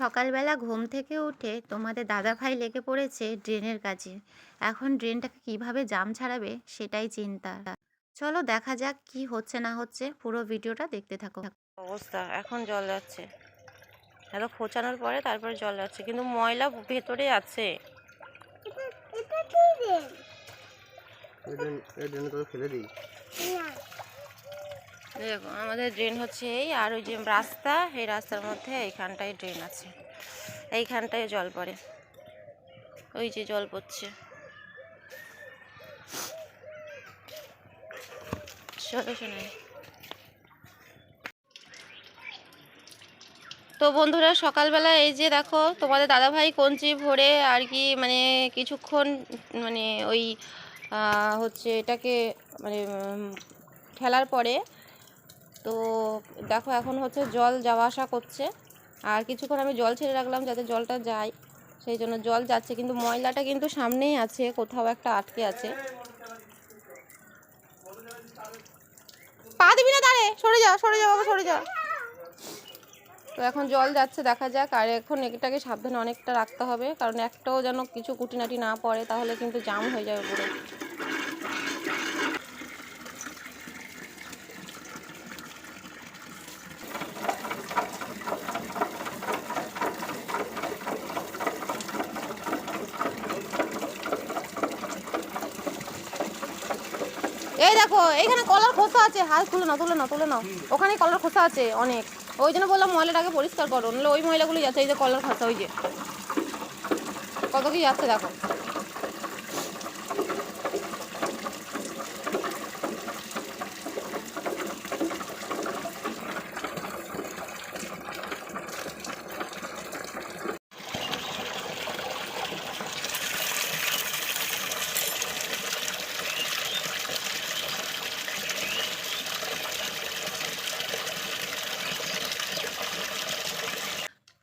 সকালবেলা ঘুম থেকে উঠে তোমাদের দাদা ভাই লেগে পড়েছে ড্রেনের কাজে। এখন ড্রেনটাকে কীভাবে জাম ছাড়াবে সেটাই চিন্তা। চলো দেখা যাক কি হচ্ছে না হচ্ছে পুরো ভিডিওটা দেখতে থাকো। অবস্থা এখন জল যাচ্ছে। এত খোঁচানোর পরে তারপরে জল যাচ্ছে কিন্তু ময়লা ভেতরে আছে। ফেলে দিই। দেখো, আমাদের ড্রেন হচ্ছে এই, আর ওই যে রাস্তা, এই রাস্তার মধ্যে এইখানটায় ড্রেন আছে। এইখানটায় জল পড়ে। ওই যে জল পড়ছে। তো বন্ধুরা, সকালবেলা এই যে দেখো, তোমাদের দাদাভাই কঞ্চি ভরে আর কি মানে কিছুক্ষণ মানে ওই হচ্ছে এটাকে মানে ঠেলার পরে তো দেখো এখন হচ্ছে জল যাওয়া আসা করছে। আর কিছুক্ষণ আমি জল ছেড়ে রাখলাম যাতে জলটা যায়, সেই জন্য জল যাচ্ছে। কিন্তু ময়লাটা কিন্তু সামনেই আছে, কোথাও একটা আটকে আছে। পা দিবি না দাঁড়ে, সরে যা সরে যা বাবা, সরে যা। তো এখন জল যাচ্ছে, দেখা যাক। আর এখন এটাকে সাবধানে অনেকটা রাখতে হবে, কারণ একটাও যেন কিছু কুটিনাটি না পড়ে, তাহলে কিন্তু জাম হয়ে যাবে পুরো। এই দেখো, এখানে কলার খোসা আছে। হাত তুলে না তুলে না তুলে নাও। ওখানে কলার খোসা আছে অনেক। ওই জন্য বললাম ময়লাটাকে পরিষ্কার করো, নাহলে ওই ময়লাগুলো যাচ্ছে, এই যে কলার খোসা, ওই যে। কত কি যাচ্ছে দেখো।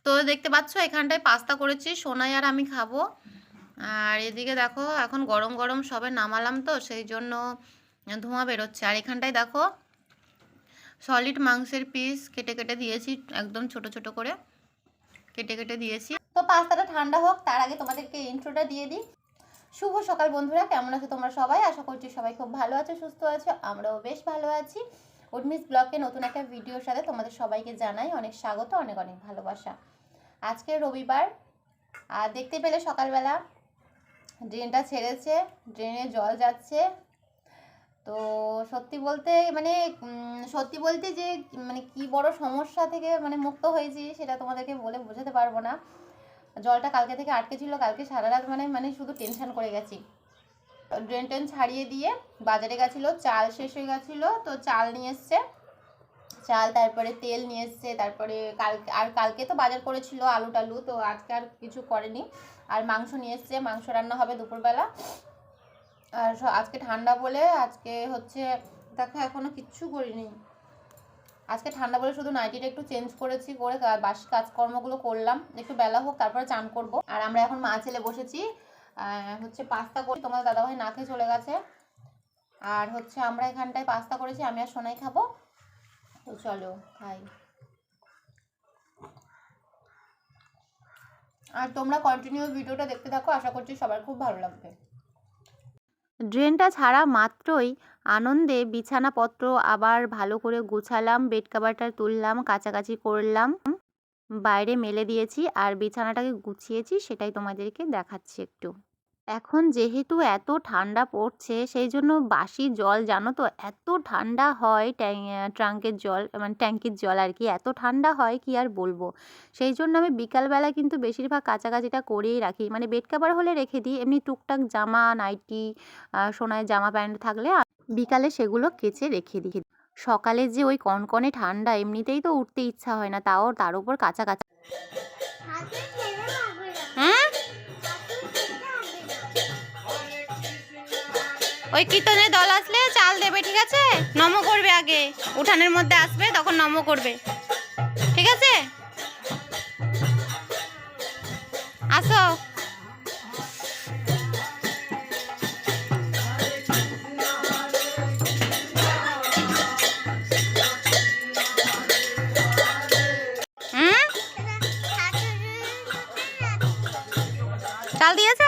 তো দেখতে পাচ্ছ, এখানটায় পাস্তা করেছি, সোনাই আর আমি খাব। আর এদিকে দেখো, এখন গরম গরম সবে নামালাম তো, সেই জন্য ধোঁয়া বেরোচ্ছে। আর এখানটায় দেখো সলিড মাংসের পিস কেটে কেটে দিয়েছি, একদম ছোট ছোট করে কেটে কেটে দিয়েছি। তো পাস্তাটা ঠান্ডা হোক, তার আগে তোমাদেরকে ইন্ট্রোটা দিয়ে দিই। শুভ সকাল বন্ধুরা, কেমন আছো তোমরা সবাই? আশা করছি সবাই খুব ভালো আছো, সুস্থ আছো, আমরাও বেশ ভালো আছি। উর্মিস ব্লগে নতুন একটা ভিডিওর সাথে তোমাদের সবাইকে জানাই অনেক স্বাগত, অনেক অনেক ভালোবাসা। আজকে রবিবার। আর দেখতে পেলে সকালবেলা ড্রেনটা ছেড়েছে, ড্রেনে জল যাচ্ছে। তো সত্যি বলতে মানে সত্যি বলতে যে মানে কি বড় সমস্যা থেকে মানে মুক্ত হয়েছি সেটা তোমাদেরকে বলে বোঝাতে পারব না। জলটা কালকে থেকে আটকে ছিল কালকে সারা রাত মানে মানে শুধু টেনশন করে গেছি। ড্রেন টেন ছাড়িয়ে দিয়ে বাজারে গেছিল, চাল শেষ হয়ে গেছিল, তো চাল নিয়ে এসছে। চাল, তারপরে তেল নিয়ে এসছে, তারপরে কালকে আর কালকে তো বাজার করেছিল আলু টালু তো আজকে আর কিছু করেনি। আর মাংস নিয়ে এসছে, মাংস রান্না হবে দুপুরবেলা। আর আজকে ঠান্ডা বলে আজকে হচ্ছে, দেখো এখনও কিচ্ছু করিনি। আজকে ঠান্ডা বলে শুধু নাইটিটা একটু চেঞ্জ করেছি, করে বাসি কাজকর্মগুলো করলাম। একটু বেলা হোক, তারপরে চান করব। আর আমরা এখন মা ছেলে বসেছি হচ্ছে পাস্তা করি তোমার দাদাভাই না খেয়ে চলে গেছে। আর হচ্ছে আমরা এখানটায় পাস্তা করেছি, আমি আর সোনাই খাব। তো চলো, খাই। আর তোমরা কন্টিনিউ ভিডিওটা দেখতে থাকো, আশা করছি সবার খুব ভালো লাগবে। ড্রেনটা ছাড়া মাত্রই আনন্দে বিছানাপত্র আবার ভালো করে গুছালাম বেড কাভারটা তুললাম কাচাকাচি করলাম, বাইরে মেলে দিয়েছি, আর বিছানাটাকে গুছিয়েছি, সেটাই তোমাদেরকে দেখাচ্ছি একটু। এখন যেহেতু এত ঠান্ডা পড়ছে সেই জন্য বাসি জল জানো তো এত ঠান্ডা হয় ট্যাং- ট্রাঙ্কের জল মানে ট্যাঙ্কির জল আর কি এত ঠান্ডা হয় কি আর বলব? সেই জন্য আমি বিকালবেলা কিন্তু বেশিরভাগ কাচাকাচিটা করেই রাখি। মানে বেড কাভার হলে রেখে দিই এমনি টুকটাক জামা নাইটি সোনায় জামা প্যান্ট থাকলে বিকালে সেগুলো কেচে রেখে দিই। সকালে যে ওই কনকনে ঠান্ডা এমনিতেই তো উঠতে ইচ্ছা হয় না তাও তার উপর কাঁচা কাঁচা ওই কীর্তনের দল আসলে চাল দেবে, ঠিক আছে? নম করবে আগে। উঠানের মধ্যে আসবে, তখন নম করবে। ঠিক আছে? আসো। চাল দিয়েছ?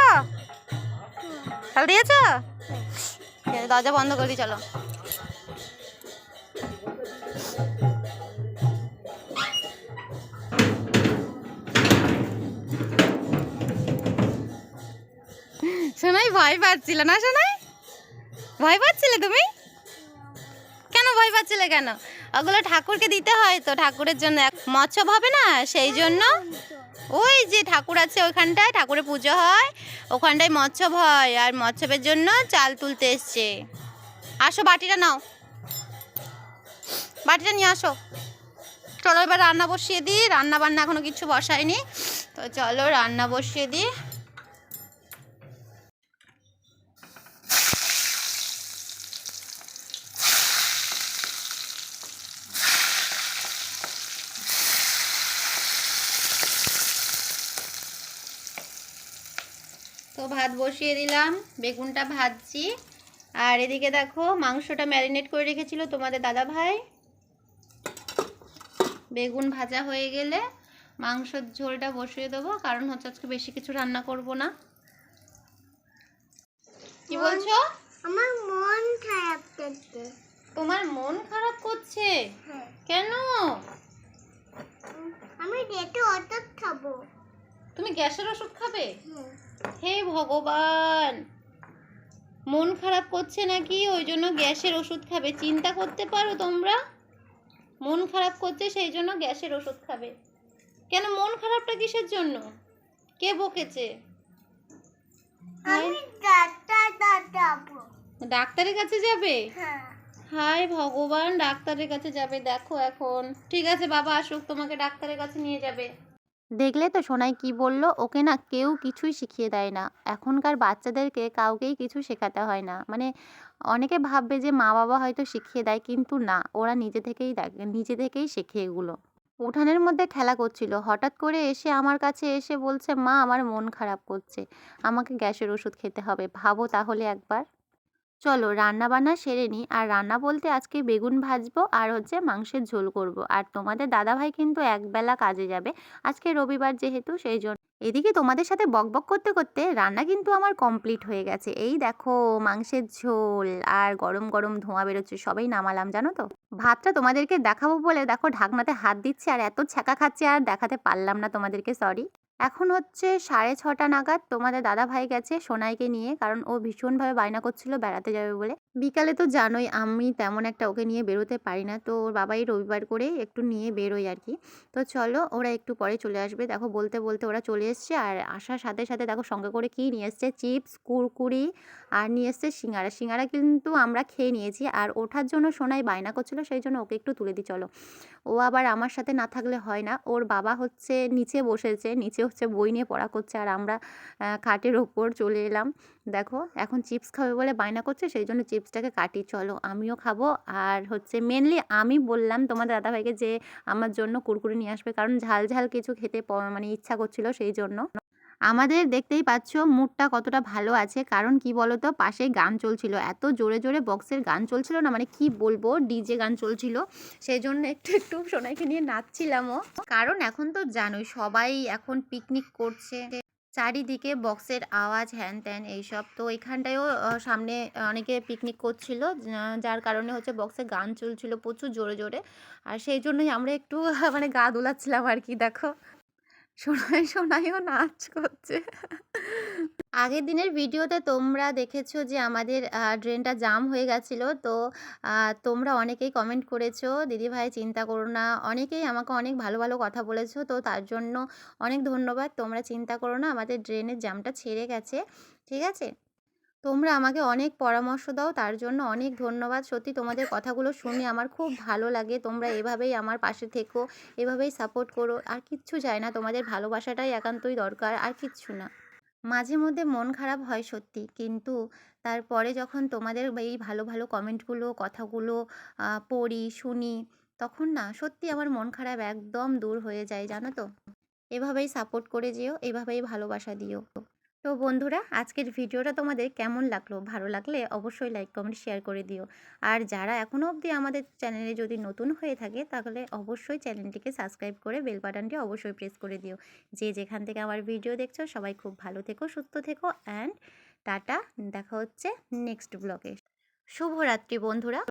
চাল দিয়েছ? দরজা বন্ধ করে, চলো। শোনাই ভয় পাচ্ছিল না শোনাই ভয় পাচ্ছিলে তুমি? কেন ভয় পাচ্ছিলে কেন? ওগুলো ঠাকুরকে দিতে হয় তো, ঠাকুরের জন্য মৎসব হবে না, সেই জন্য ওই যে ঠাকুর আছে ওইখানটায় ঠাকুরের পুজো হয়, ওখানটায় মৎসব হয়, আর মৎসবের জন্য চাল তুলতে এসছে। আসো বাটিটা নাও। বাটিটা নিয়ে আসো। চলো এবার রান্না বসিয়ে দিই রান্না বান্না এখনও কিছু বসায়নি। তো চলো রান্না বসিয়ে দিই। তো ভাত বসিয়ে দিলাম বেগুনটা ভাজছি। আর এদিকে দেখো মাংসটা ম্যারিনেট করে রেখেছিল তোমাদের দাদা ভাই বেগুন ভাজা হয়ে গেলে মাংসর ঝোলটা বসিয়ে দেবো কারণ হচ্ছে আজকে বেশি কিছু রান্না করব না। কি বলছো? আমার মন খারাপ করছে। তোমার মন খারাপ করছে? হ্যাঁ। কেন? আমি রেটে ওষুধ খাব। তুমি গ্যাসের ওষুধ খাবে? হ্যাঁ। হে ভগবান। মন খারাপ করছে নাকি? ওই জন্য গ্যাসের ওষুধ খাবে। চিন্তা করতে পারো তোমরা? মন খারাপ করছে সেই জন্য গ্যাসের ওষুধ খাবে। কেন মন খারাপটা কিসের জন্য? কে বকেছে? ডাক্তারের কাছে যাবে? হ্যাঁ। হায় ভগবান ডাক্তারের কাছে যাবে। দেখো এখন। ঠিক আছে বাবা আসুক তোমাকে ডাক্তারের কাছে নিয়ে যাবে। দেখলে তো সোনাই কি বলল? ওকে না কেউ কিছুই শিখিয়ে দেয় না। এখনকার বাচ্চাদেরকে কাউকেই কিছু শেখাতে হয় না। মানে অনেকে ভাববে যে মা বাবা হয়তো শিখিয়ে দেয়, কিন্তু না। ওরা নিজে থেকেই নিজে থেকেই শেখে এগুলো। উঠানের মধ্যে খেলা করছিল। হঠাৎ করে এসে আমার কাছে এসে বলছে, মা, আমার মন খারাপ করছে। আমাকে গ্যাসের ওষুধ খেতে হবে। ভাবো তাহলে একবার। চলো রান্না বান্না সেরে নিই। আর রান্না বলতে আজকে বেগুন ভাজবো আর হচ্ছে মাংসের ঝোল করব। আর তোমাদের দাদাভাই কিন্তু একবেলা কাজে যাবে। আজকে রবিবার যেহেতু সেই জন্য। এদিকে তোমাদের সাথে বকবক করতে করতে রান্না কিন্তু আমার কমপ্লিট হয়ে গেছে। এই দেখো মাংসের ঝোল আর গরম গরম ধোঁয়া বেরোচ্ছে। সবাই নামালাম, জানো তো? ভাতটা তোমাদেরকে দেখাবো বলে দেখো ঢাকনাতে হাত দিচ্ছে আর এত ছ্যাঁকা খাচ্ছে আর দেখাতে পারলাম না তোমাদেরকে সরি এখন হচ্ছে সাড়ে ছটা নাগাদ তোমাদের দাদা ভাই গেছে সোনাইকে নিয়ে, কারণ ও ভীষণভাবে বায়না করছিল বেড়াতে যাবে বলে। বিকালে তো জানোই আমি তেমন একটা ওকে নিয়ে বেরোতে পারি না। তো ওর বাবাই রবিবার করে একটু নিয়ে বেরোই আর কি তো চলো ওরা একটু পরে চলে আসবে। দেখো বলতে বলতে ওরা চলে এসছে আর আসার সাথে সাথে দেখো সঙ্গে করে কি নিয়ে এসছে? চিপস, কুরকুরি আর নিয়ে এসছে সিঙ্গারা। সিঙ্গারা কিন্তু আমরা খেয়ে নিয়েছি আর ওঠার জন্য সোনাই বায়না করছিল, সেই জন্য ওকে একটু তুলে দিই, চলো। ও আবার আমার সাথে না থাকলে হয় না। ওর বাবা হচ্ছে নিচে বসেছে, নিচে হচ্ছে বই নিয়ে পড়া করছে আর আমরা খাটের ওপর চলে এলাম। দেখো এখন চিপস খাবে বলে বায়না করছে, সেই জন্য চিপসটাকে কাটি চলো, আমিও খাব। আর হচ্ছে মেনলি আমি বললাম তোমাদের দাদাভাইকে যে আমার জন্য কুরকুরি নিয়ে আসবে, কারণ ঝাল ঝাল কিছু খেতে মানে ইচ্ছা করছিল সেই জন্য। আমাদের দেখতেই পাচ্ছ মুডটা কতটা ভালো আছে, কারণ কি বলতো, পাশেই গান চলছিল। এত জোরে জোরে বক্সের গান চলছিল না মানে কি বলব, ডিজে গান চলছিল। সেই জন্য একটু একটু সোনাইকে নিয়ে নাচছিলামও। কারণ এখন তো জানোই সবাই এখন পিকনিক করছে। চারিদিকে বক্সের আওয়াজ হ্যান ত্যান এইসব। তো এখানটায়ও সামনে অনেকে পিকনিক করছিল যার কারণে হচ্ছে বক্সে গান চলছিল প্রচুর জোরে জোরে। আর সেই জন্যই আমরা একটু মানে গা দোলাচ্ছিলাম আর কি, দেখো। শোনায়, শোনায়ও নাচ করছে। আগের দিনের ভিডিওতে তোমরা দেখেছ যে আমাদের ড্রেনটা জাম হয়ে গেছিল। তো তোমরা অনেকেই কমেন্ট করেছ দিদিভাই চিন্তা করো না। অনেকেই আমাকে অনেক ভালো ভালো কথা বলেছ। তো, তার জন্য অনেক ধন্যবাদ। তোমরা চিন্তা করো না, আমাদের ড্রেনের জামটা ছেড়ে গেছে। ঠিক আছে? তোমরা আমাকে অনেক পরামর্শ দাও, তার জন্য অনেক ধন্যবাদ। সত্যি তোমাদের কথাগুলো শুনে আমার খুব ভালো লাগে। তোমরা এভাবেই আমার পাশে থেকো, এভাবেই সাপোর্ট করো। আর কিচ্ছু চাই না, তোমাদের ভালোবাসাটাই একান্তই দরকার, আর কিচ্ছু না। মাঝে মধ্যে মন খারাপ হয় সত্যি। কিন্তু তারপরে যখন তোমাদের এই ভালো ভালো কমেন্টগুলো, কথাগুলো পড়ি, শুনি, তখন না সত্যি আমার মন খারাপ একদম দূর হয়ে যায়, জানো তো? এভাবেই সাপোর্ট করে যেও, এভাবেই ভালোবাসা দিও। তো বন্ধুরা, আজকের ভিডিওটা তোমাদের কেমন লাগল? ভালো লাগলে অবশ্যই লাইক কমেন্ট শেয়ার করে দিও। আর যারা এখনও অবধি আমাদের চ্যানেলে যদি নতুন হয়ে থাকে, তাহলে অবশ্যই চ্যানেলটিকে সাবস্ক্রাইব করে বেল বাটনটি অবশ্যই প্রেস করে দিও। যে যেখান থেকে আমার ভিডিও দেখছ, সবাই খুব ভালো থেকো, সুস্থ থেকো অ্যান্ড টাটা, দেখা হচ্ছে নেক্সট ব্লগে শুভরাত্রি বন্ধুরা।